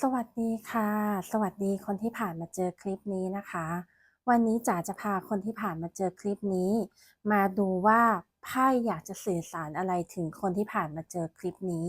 สวัสดีค่ะ สวัสดีคนที่ผ่านมาเจอคลิปนี้นะคะ วันนี้จ๋าจะพาคนที่ผ่านมาเจอคลิปนี้ มาดูว่าไพ่อยากจะสื่อสารอะไรถึงคนที่ผ่านมาเจอคลิปนี้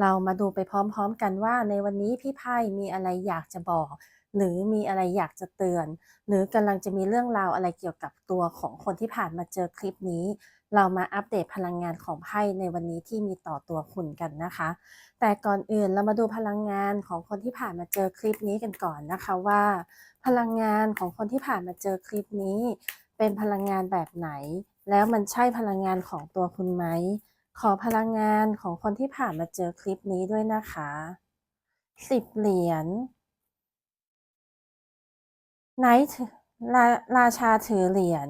เรามาดูไปพร้อมๆกันว่า ในวันนี้พี่ไพ่มีอะไรอยากจะบอก หรือมีอะไรอยากจะเตือน หรือกำลังจะมีเรื่องราวอะไรเกี่ยวกับตัวของคนที่ผ่านมาเจอคลิปนี้ เรามาอัปเดตพลังงานของไพ่ในวันนี้ที่มีต่อตัวคุณกันนะคะ แต่ก่อนอื่นเรามาดูพลังงานของคนที่ผ่านมาเจอคลิปนี้กันก่อนนะคะว่า พลังงานของคนที่ผ่านมาเจอคลิปนี้ เป็นพลังงานแบบไหน แล้วมันใช่พลังงานของตัวคุณไหม ขอพลังงานของคนที่ผ่านมาเจอคลิปนี้ด้วยนะคะสิบเหรียญไนท์ราราชาถือเหรียญ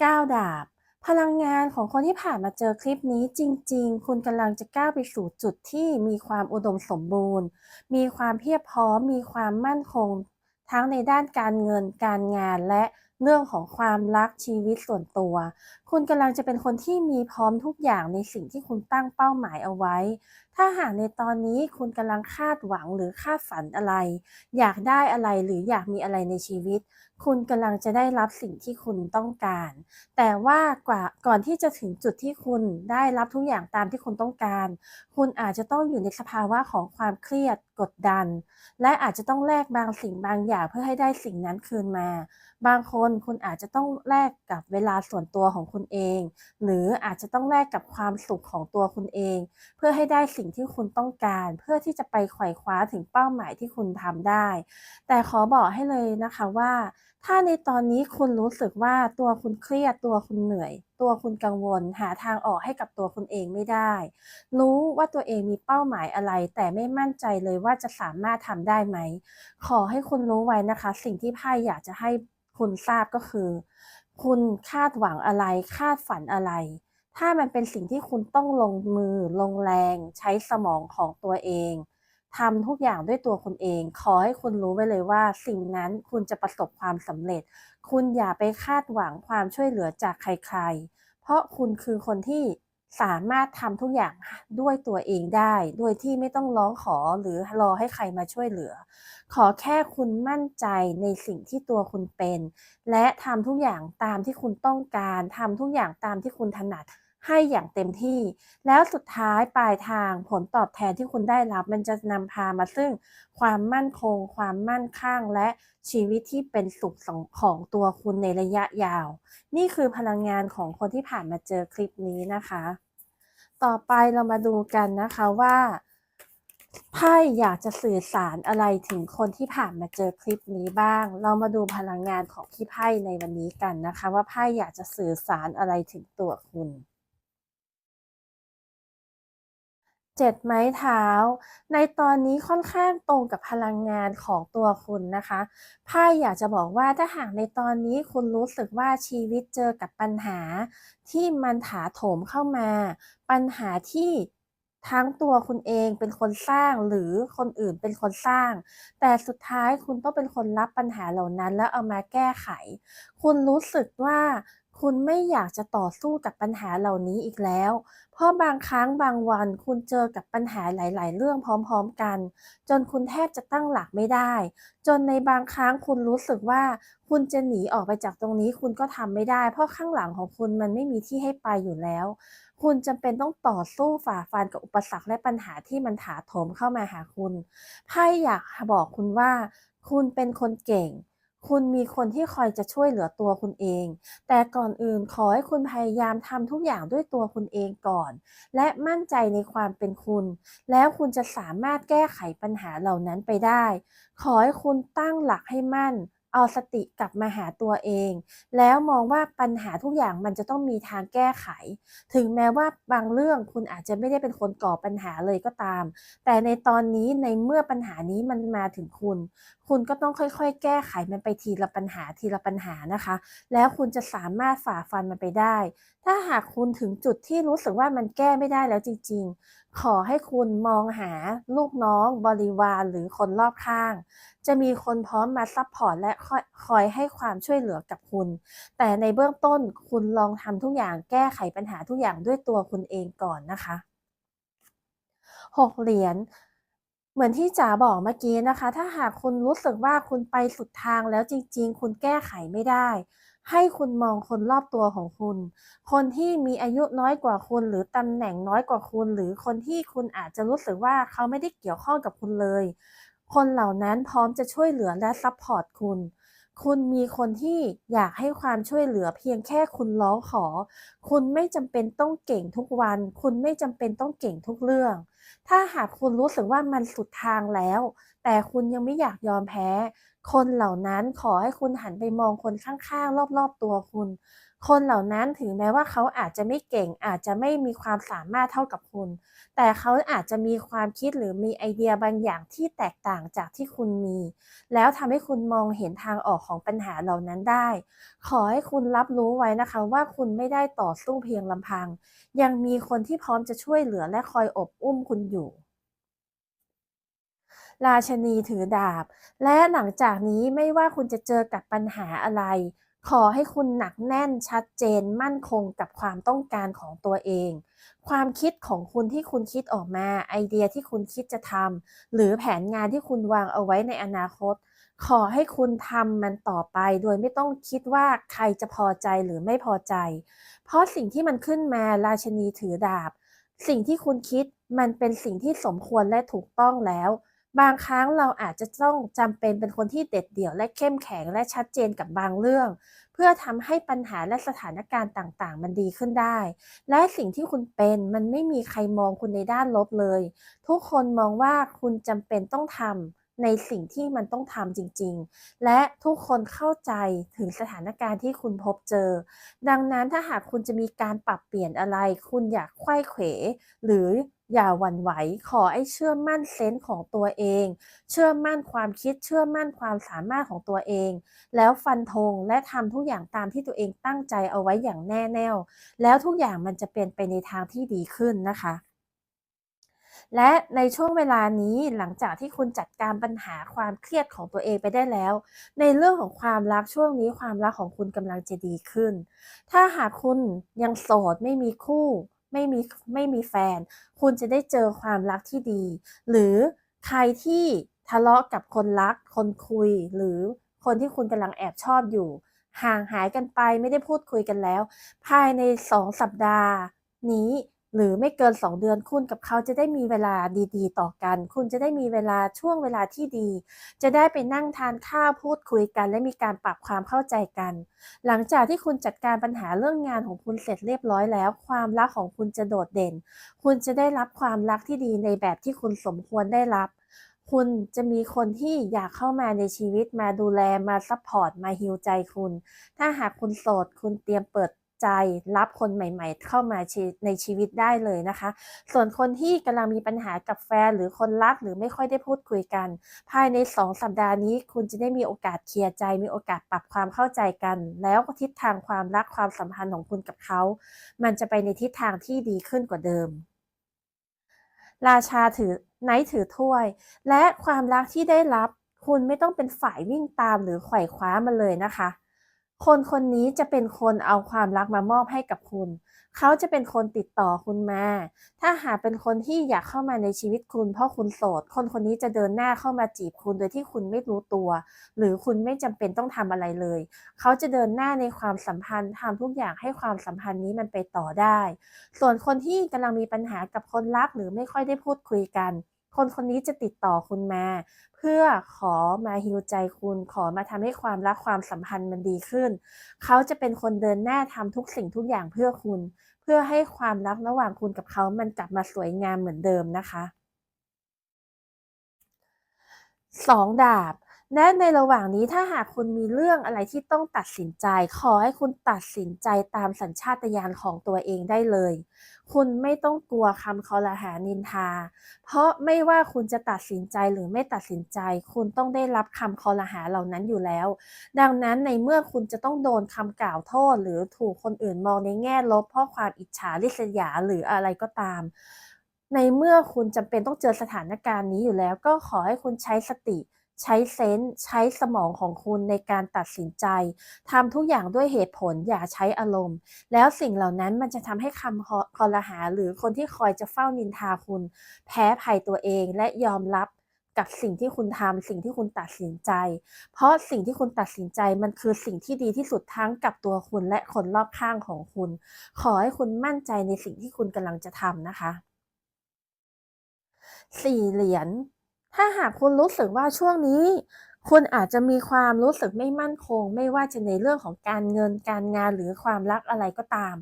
เก้าดาบ พลังงานของคนที่ผ่านมาเจอคลิปนี้จริง ๆ คุณกำลังจะก้าวไปสู่จุดที่มีความอุดมสมบูรณ์ มีความเพียบพร้อม มีความมั่นคง ทั้งในด้านการเงินการงานและเรื่องของความรักชีวิตส่วนตัว คุณกำลังจะเป็นคนที่มีพร้อมทุกอย่างในสิ่งที่คุณตั้งเป้าหมายเอาไว้ ถ้าหากในตอนนี้คุณกำลังคาดหวังหรือคาดฝันอะไร อยากได้อะไรหรืออยากมีอะไรในชีวิต คุณกำลังจะได้รับสิ่งที่คุณต้องการ แต่ว่ากว่าก่อนที่จะถึงจุดที่คุณได้รับทุกอย่างตามที่คุณต้องการ คุณอาจจะต้องอยู่ในสภาวะของความเครียดกดดัน และอาจจะต้องแลกบางสิ่งบางอย่างเพื่อให้ได้สิ่งนั้นคืนมา บางคนคุณอาจจะต้องแลกกับเวลาส่วนตัวของคุณเอง หรืออาจจะต้องแลกกับความสุขของตัวคุณเอง เพื่อให้ได้สิ่งที่คุณต้องการ เพื่อที่จะไปไขว่คว้าถึงเป้าหมายที่คุณทำได้ แต่ขอบอกให้เลยนะคะว่า ถ้าในตอนนี้คุณรู้สึกว่าตัวคุณเครียดตัวคุณเหนื่อย ตัวคุณกังวล หาทางออกให้กับตัวคุณเองไม่ได้ รู้ว่าตัวเองมีเป้าหมายอะไร แต่ไม่มั่นใจเลยว่าจะสามารถทำได้ไหม ขอให้คุณรู้ไว้นะคะ สิ่งที่ไพ่อยากจะให้คุณทราบก็คือ คุณคาดหวังอะไร คาดฝันอะไร ถ้ามันเป็นสิ่งที่คุณต้องลงมือลงแรง ใช้สมองของตัวเอง ทำทุกอย่างด้วยตัวคุณเอง ขอให้คุณรู้ไว้เลยว่า สิ่งนั้นคุณจะประสบความสำเร็จ คุณอย่าไปคาดหวังความช่วยเหลือจากใครๆ เพราะคุณคือคนที่สามารถทำทุกอย่างด้วยตัวเองได้ โดยที่ไม่ต้องร้องขอหรือรอให้ใครมาช่วยเหลือ ขอแค่คุณมั่นใจในสิ่งที่ตัวคุณเป็น และทำทุกอย่างตามที่คุณต้องการ ทำทุกอย่างตามที่คุณถนัด ให้อย่างเต็มที่ แล้วสุดท้ายปลายทางผลตอบแทนที่คุณได้รับ มันจะนำพามาซึ่งความมั่นคง ความมั่นคงและชีวิตที่เป็นสุขของตัวคุณในระยะยาว นี่คือพลังงานของคนที่ผ่านมาเจอคลิปนี้นะคะ ต่อไปเรามาดูกันนะคะว่าไพ่อยากจะสื่อสารอะไรถึงคนที่ผ่านมาเจอคลิปนี้บ้าง เรามาดูพลังงานของพี่ไพ่ในวันนี้กันนะคะ ว่าไพ่อยากจะสื่อสารอะไรถึงตัวคุณ เจ็ดไม้เท้า ในตอนนี้ค่อนข้างตรงกับพลังงานของตัวคุณนะคะไพ่อยากจะบอกว่าถ้าหากในตอนนี้คุณรู้สึกว่าชีวิตเจอกับปัญหา ที่มันถาโถมเข้ามา ปัญหาที่ทั้งตัวคุณเองเป็นคนสร้างหรือคนอื่นเป็นคนสร้าง แต่สุดท้ายคุณต้องเป็นคนรับปัญหาเหล่านั้น แล้วเอามาแก้ไข คุณรู้สึกว่า คุณไม่อยากจะต่อสู้กับปัญหาเหล่านี้อีกแล้ว เพราะบางครั้งบางวันคุณเจอกับปัญหาหลาย ๆ เรื่องพร้อม ๆ กัน จนคุณแทบจะตั้งหลักไม่ได้ จนในบางครั้งคุณรู้สึกว่า คุณจะหนีออกไปจากตรงนี้คุณก็ทำไม่ได้ เพราะข้างหลังของคุณมันไม่มีที่ให้ไปอยู่แล้ว คุณจำเป็นต้องต่อสู้ฝ่าฟันกับอุปสรรคและปัญหาที่มันถาโถมเข้ามาหาคุณไพ่อยากบอกคุณว่า คุณเป็นคนเก่ง คุณมีคนที่คอยจะช่วยเหลือตัวคุณเอง แต่ก่อนอื่นขอให้คุณพยายามทำทุกอย่างด้วยตัวคุณเองก่อน และมั่นใจในความเป็นคุณ แล้วคุณจะสามารถแก้ไขปัญหาเหล่านั้นไปได้ ขอให้คุณตั้งหลักให้มั่น เอาสติกลับมาหาตัวเอง แล้วมองว่าปัญหาทุกอย่างมันจะต้องมีทางแก้ไข ถึงแม้ว่าบางเรื่องคุณอาจจะไม่ได้เป็นคนก่อปัญหาเลยก็ตาม แต่ในตอนนี้ในเมื่อปัญหานี้มันมาถึงคุณ คุณก็ต้องค่อยๆ แก้ไขมันไปทีละปัญหาทีละปัญหานะคะ แล้วคุณจะสามารถฝ่าฟันมันไปได้ ถ้าหากคุณถึงจุดที่รู้สึกว่ามันแก้ไม่ได้แล้วจริง ๆ ขอให้คุณมองหาลูกน้องบริวารหรือคนรอบข้าง จะมีคนพร้อมมาซัพพอร์ตและคอยให้ความช่วยเหลือกับคุณ แต่ในเบื้องต้นคุณลองทำทุกอย่างแก้ไขปัญหาทุกอย่างด้วยตัวคุณเองก่อนนะคะหกเหรียญเหมือนที่จ๋าบอกเมื่อกี้นะคะ ถ้าหากคุณรู้สึกว่าคุณไปสุดทางแล้วจริง ๆ คุณแก้ไขไม่ได้ ให้คุณมองคนรอบตัวของคุณ คนที่มีอายุน้อยกว่าคุณ หรือตำแหน่งน้อยกว่าคุณ หรือคนที่คุณอาจจะรู้สึกว่าเขาไม่ได้เกี่ยวข้องกับคุณเลย คนเหล่านั้นพร้อมจะช่วยเหลือและซัพพอร์ตคุณ คุณมีคนที่อยากให้ความช่วยเหลือเพียงแค่คุณร้องขอ คุณไม่จำเป็นต้องเก่งทุกวัน คุณไม่จำเป็นต้องเก่งทุกเรื่อง ถ้าหากคุณรู้สึกว่ามันสุดทางแล้ว แต่คุณยังไม่อยากยอมแพ้ คนเหล่านั้นขอให้คุณหันไปมองคนข้างๆ รอบๆตัวคุณ คนเหล่านั้นถึงแม้ว่าเขาอาจจะไม่เก่งอาจจะไม่มีความสามารถเท่ากับคุณ แต่เขาอาจจะมีความคิดหรือมีไอเดียบางอย่างที่แตกต่างจากที่คุณมี แล้วทำให้คุณมองเห็นทางออกของปัญหาเหล่านั้นได้ ขอให้คุณรับรู้ไว้นะคะว่าคุณไม่ได้ต่อสู้เพียงลำพัง ยังมีคนที่พร้อมจะช่วยเหลือและคอยอบอุ้มคุณอยู่ราชนีถือดาบ และหลังจากนี้ไม่ว่าคุณจะเจอกับปัญหาอะไร ขอให้คุณหนักแน่นชัดเจนมั่นคงกับความต้องการของตัวเอง ความคิดของคุณที่คุณคิดออกมา ไอเดียที่คุณคิดจะทำหรือแผนงานที่คุณวางเอาไว้ในอนาคต ขอให้คุณทำมันต่อไป โดยไม่ต้องคิดว่าใครจะพอใจหรือไม่พอใจ เพราะสิ่งที่มันขึ้นมาราชนีถือดาบ สิ่งที่คุณคิดมันเป็นสิ่งที่สมควรและถูกต้องแล้ว บางครั้งเราอาจจะต้องจำเป็นเป็นคนที่เด็ดเดี่ยว และเข้มแข็งและชัดเจนกับบางเรื่อง เพื่อทำให้ปัญหาและสถานการณ์ต่างๆ มันดีขึ้นได้ และสิ่งที่คุณเป็นมันไม่มีใครมองคุณในด้านลบเลย ทุกคนมองว่าคุณจำเป็นต้องทำในสิ่งที่มันต้องทำจริง ๆ และทุกคนเข้าใจถึงสถานการณ์ที่คุณพบเจอ ดังนั้นถ้าหากคุณจะมีการปรับเปลี่ยนอะไร คุณอยากไขว้เขว หรือ อย่าหวั่นไหว ขอให้เชื่อมั่นเซนส์ของตัวเอง เชื่อมั่นความคิด เชื่อมั่นความสามารถของตัวเอง แล้วฟันธงและทำทุกอย่างตามที่ตัวเองตั้งใจเอาไว้อย่างแน่แน่ว แล้วทุกอย่างมันจะเป็นไปในทางที่ดีขึ้นนะคะและในช่วงเวลานี้หลังจากที่คุณจัดการปัญหาความเครียดของตัวเองไปได้แล้ว ในเรื่องของความรักช่วงนี้ความรักของคุณกำลังจะดีขึ้น ถ้าหากคุณยังโสดไม่มีคู่ ไม่มีไม่มีแฟน คุณจะได้เจอความรักที่ดี หรือใครที่ทะเลาะกับคนรัก คนคุย หรือคนที่คุณกำลังแอบชอบอยู่ ห่างหายกันไปไม่ได้พูดคุยกันแล้ว ภายในสองสัปดาห์นี้ หรือไม่เกิน 2 เดือนคุณกับเขาจะได้มีเวลาดีๆ ต่อกัน คุณจะได้มีเวลาช่วงเวลาที่ดี จะได้ไปนั่งทานข้าวพูดคุยกัน และมีการปรับความเข้าใจกัน หลังจากที่คุณจัดการปัญหาเรื่องงานของคุณเสร็จเรียบร้อยแล้ว ความรักของคุณจะโดดเด่น คุณจะได้รับความรักที่ดีในแบบที่คุณสมควรได้รับ คุณจะมีคนที่อยากเข้ามาในชีวิตมาดูแลมาซัพพอร์ตมาฮิวใจคุณ ถ้าหากคุณโสด คุณเตรียมเปิด ใจรับคนใหม่ ๆ เข้ามาในชีวิตได้เลยนะคะ ส่วนคนที่กำลังมีปัญหากับแฟนหรือคนรักหรือไม่ค่อยได้พูดคุยกัน ภายใน 2 สัปดาห์นี้ คุณจะได้มีโอกาสเคลียร์ใจ มีโอกาสปรับความเข้าใจกัน แล้วทิศทางความรักความสัมพันธ์ของคุณกับเขา มันจะไปในทิศทางที่ดีขึ้นกว่าเดิม ราชาถือไนท์ถือถ้วย และความรักที่ได้รับคุณไม่ต้องเป็นฝ่ายวิ่งตามหรือไขว่คว้ามันเลยนะคะ คนคนนี้จะเป็นคนเอาความรักมามอบให้กับคุณ เขาจะเป็นคนติดต่อคุณมา ถ้าหากเป็นคนที่อยากเข้ามาในชีวิตคุณ เพราะคุณโสด คนคนนี้จะเดินหน้าเข้ามาจีบคุณโดยที่คุณไม่รู้ตัว หรือคุณไม่จำเป็นต้องทำอะไรเลย เขาจะเดินหน้าในความสัมพันธ์ทำทุกอย่างให้ความสัมพันธ์นี้มันไปต่อได้ ส่วนคนที่กำลังมีปัญหากับคนรักหรือไม่ค่อยได้พูดคุยกัน คนคนนี้จะติดต่อคุณมา เพื่อขอมาฮิวใจคุณ ขอมาทำให้ความรักความสัมพันธ์มันดีขึ้น เขาจะเป็นคนเดินหน้าทำทุกสิ่งทุกอย่างเพื่อคุณ เพื่อให้ความรักระหว่างคุณกับเขามันกลับมาสวยงามเหมือนเดิมนะคะสองดาบ และในระหว่างนี้ถ้าหากคุณมีเรื่องอะไรที่ต้องตัดสินใจ ขอให้คุณตัดสินใจตามสัญชาตญาณของตัวเองได้เลย คุณไม่ต้องกลัวคำคอรหานินทา เพราะไม่ว่าคุณจะตัดสินใจหรือไม่ตัดสินใจ คุณต้องได้รับคำคอรหาเหล่านั้นอยู่แล้ว ดังนั้นในเมื่อคุณจะต้องโดนคำกล่าวโทษ หรือถูกคนอื่นมองในแง่ลบ เพราะความอิจฉาริษยาหรืออะไรก็ตาม ในเมื่อคุณจำเป็นต้องเจอสถานการณ์นี้อยู่แล้ว ก็ขอให้คุณใช้สติ ใช้เซนส์ใช้สมองของคุณในการตัดสินใจทำทุกอย่างด้วยเหตุผลอย่าใช้อารมณ์ แล้วสิ่งเหล่านั้นมันจะทำให้คำคอรหา หรือคนที่คอยจะเฝ้านินทาคุณ แพ้ภัยตัวเองและยอมรับกับสิ่งที่คุณทำสิ่งที่คุณตัดสินใจ เพราะสิ่งที่คุณตัดสินใจมันคือสิ่งที่ดีที่สุดทั้งกับตัวคุณและคนรอบข้างของคุณ ขอให้คุณมั่นใจในสิ่งที่คุณกำลังจะทำนะคะ สี่เหรียญ ถ้าหากคุณรู้สึกว่าช่วงนี้ คุณอาจจะมีความรู้สึกไม่มั่นคง ไม่ว่าจะในเรื่องของการเงินการงานหรือความรักอะไรก็ตาม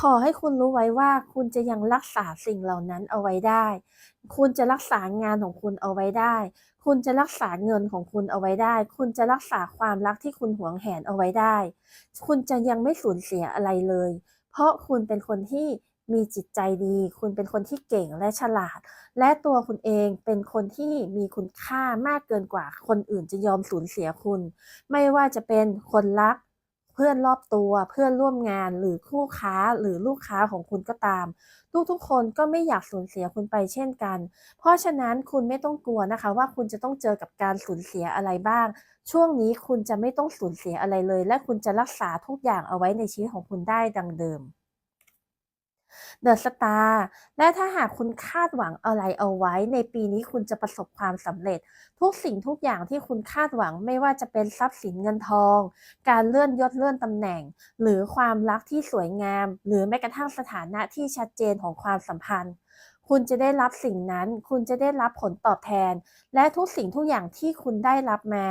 ขอให้คุณรู้ไว้ว่าคุณจะยังรักษาสิ่งเหล่านั้นเอาไว้ได้ คุณจะรักษางานของคุณเอาไว้ได้ คุณจะรักษาเงินของคุณเอาไว้ได้ คุณจะรักษาความรักที่คุณหวงแหนเอาไว้ได้ คุณจะยังไม่สูญเสียอะไรเลย เพราะคุณเป็นคนที่ มีจิตใจดี คุณเป็นคนที่เก่งและฉลาด และตัวคุณเองเป็นคนที่มีคุณค่ามากเกินกว่าคนอื่นจะยอมสูญเสียคุณ ไม่ว่าจะเป็นคนรัก เพื่อนรอบตัวเพื่อนร่วมงานหรือคู่ค้าหรือลูกค้าของคุณก็ตามทุกๆคนก็ไม่อยากสูญเสียคุณไปเช่นกัน เพราะฉะนั้นคุณไม่ต้องกลัวนะคะ ว่าคุณจะต้องเจอกับการสูญเสียอะไรบ้าง ช่วงนี้คุณจะไม่ต้องสูญเสียอะไรเลย และคุณจะรักษาทุกอย่างเอาไว้ในชีวิตของคุณได้ดังเดิม เดอะสตาร์และถ้าหากคุณคาดหวังอะไรเอาไว้ ในปีนี้คุณจะประสบความสำเร็จ ทุกสิ่งทุกอย่างที่คุณคาดหวังไม่ว่าจะเป็นทรัพย์สินเงินทอง การเลื่อนยศเลื่อนตำแหน่ง หรือความรักที่สวยงาม หรือแม้กระทั่งสถานะที่ชัดเจนของความสัมพันธ์ คุณจะได้รับสิ่งนั้น คุณจะได้รับผลตอบแทน และทุกสิ่งทุกอย่างที่คุณได้รับมา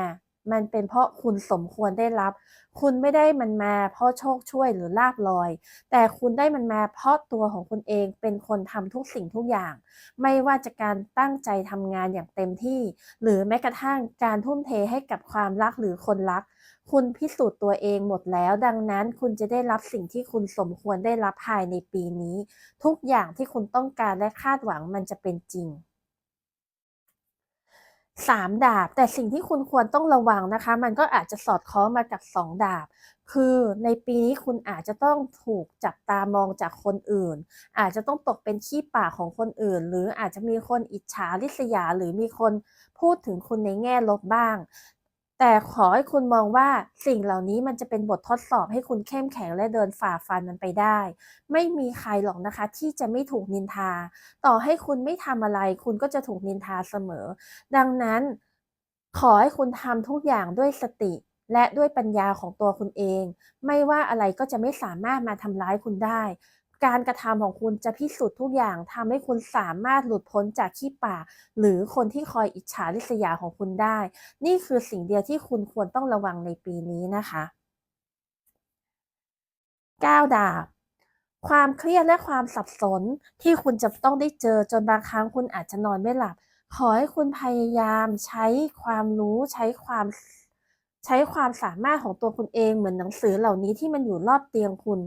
มันเป็นเพราะคุณสมควรได้รับ คุณไม่ได้มันมาเพราะโชคช่วยหรือลาบลอย แต่คุณได้มันมาเพราะตัวของคุณเองเป็นคนทำทุกสิ่งทุกอย่าง ไม่ว่าจะการตั้งใจทำงานอย่างเต็มที่ หรือแม้กระทั่งการทุ่มเทให้กับความรักหรือคนรัก คุณพิสูจน์ตัวเองหมดแล้ว ดังนั้นคุณจะได้รับสิ่งที่คุณสมควรได้รับภายในปีนี้ ทุกอย่างที่คุณต้องการและคาดหวังมันจะเป็นจริง สามดาบ แต่สิ่งที่คุณควรต้องระวังนะคะ มันก็อาจจะสอดคล้องมากับสองดาบ คือในปีนี้คุณอาจจะต้องถูกจับตามองจากคนอื่น อาจจะต้องตกเป็นขี้ปากของคนอื่น หรืออาจจะมีคนอิจฉาริษยา หรือมีคนพูดถึงคุณในแง่ลบบ้าง แต่ขอให้คุณมองว่าสิ่งเหล่านี้มันจะเป็นบททดสอบให้คุณเข้มแข็งและเดินฝ่าฟันมันไปได้ ไม่มีใครหรอกนะคะ ที่จะไม่ถูกนินทา ต่อให้คุณไม่ทำอะไร คุณก็จะถูกนินทาเสมอ ดังนั้นขอให้คุณทำทุกอย่างด้วยสติ และด้วยปัญญาของตัวคุณเอง ไม่ว่าอะไรก็จะไม่สามารถมาทำร้ายคุณได้ การกระทำของคุณจะพิสูจน์ทุกอย่างทำให้คุณสามารถหลุดพ้นจากขี้ปาก หรือคนที่คอยอิจฉาริษยาของคุณได้ นี่คือสิ่งเดียวที่คุณควรต้องระวังในปีนี้นะคะ9ดาบความเครียดและความสับสนที่คุณจะต้องได้เจอจนบางครั้งคุณอาจจะนอนไม่หลับ ขอให้คุณพยายามใช้ความรู้ใช้ความ ใช้ความสามารถของตัวคุณเองเหมือนหนังสือเหล่านี้ที่มันอยู่รอบเตียงคุณ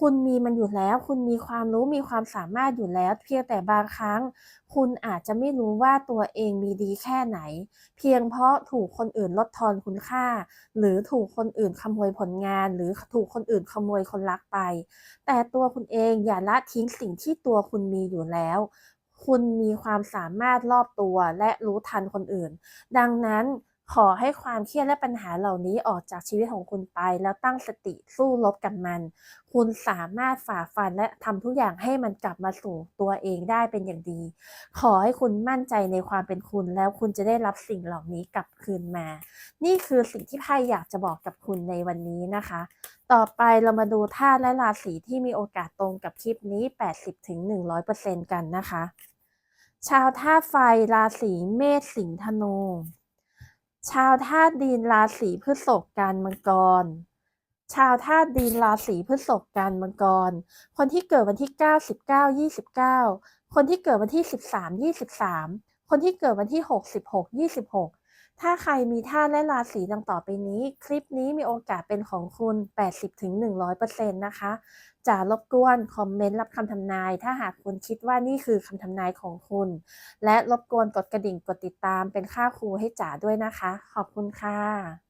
คุณมีมันอยู่แล้ว คุณมีความรู้มีความสามารถอยู่แล้ว เพียงแต่บางครั้ง คุณอาจจะไม่รู้ว่าตัวเองมีดีแค่ไหน เพียงเพราะถูกคนอื่นลดทอนคุณค่า หรือถูกคนอื่นขโมยผลงาน หรือถูกคนอื่นขโมยคนรักไป แต่ตัวคุณเองอย่าละทิ้งสิ่งที่ตัวคุณมีอยู่แล้ว คุณมีความสามารถรอบตัวและรู้ทันคนอื่น ดังนั้น ขอให้ความเครียดและปัญหาเหล่านี้ออกจากชีวิตของคุณไป แล้วตั้งสติสู้รบกับมัน คุณสามารถฝ่าฟันและทำทุกอย่างให้มันกลับมาสู่ตัวเองได้เป็นอย่างดี ขอให้คุณมั่นใจในความเป็นคุณ แล้วคุณจะได้รับสิ่งเหล่านี้กลับคืนมา นี่คือสิ่งที่ไพ่อยากจะบอกกับคุณในวันนี้นะคะ ต่อไปเรามาดูธาตุและราศีที่มีโอกาสตรงกับคลิปนี้ 80-100%กันนะคะ ชาวธาตุไฟราศีเมษสิงห์ธนู ชาวธาตุดินราศีพฤษภกันมังกร ชาวธาตุดินราศีพฤษภกันมังกร คนที่เกิดวันที่9 19 29 คนที่เกิดวันที่ 13 23 คนที่เกิดวันที่ 6 16 26 ถ้าใครมีธาตุและราศีดังต่อไปนี้ คลิปนี้มีโอกาสเป็นของคุณ 80-100%นะคะ จะรบกวนคอมเมนต์รับคำทำนาย ถ้าหากคุณคิดว่านี่คือคำทำนายของคุณ และรบกวนกดกระดิ่งกดติดตามเป็นค่าครูให้จ๋าด้วยนะคะ ขอบคุณค่ะ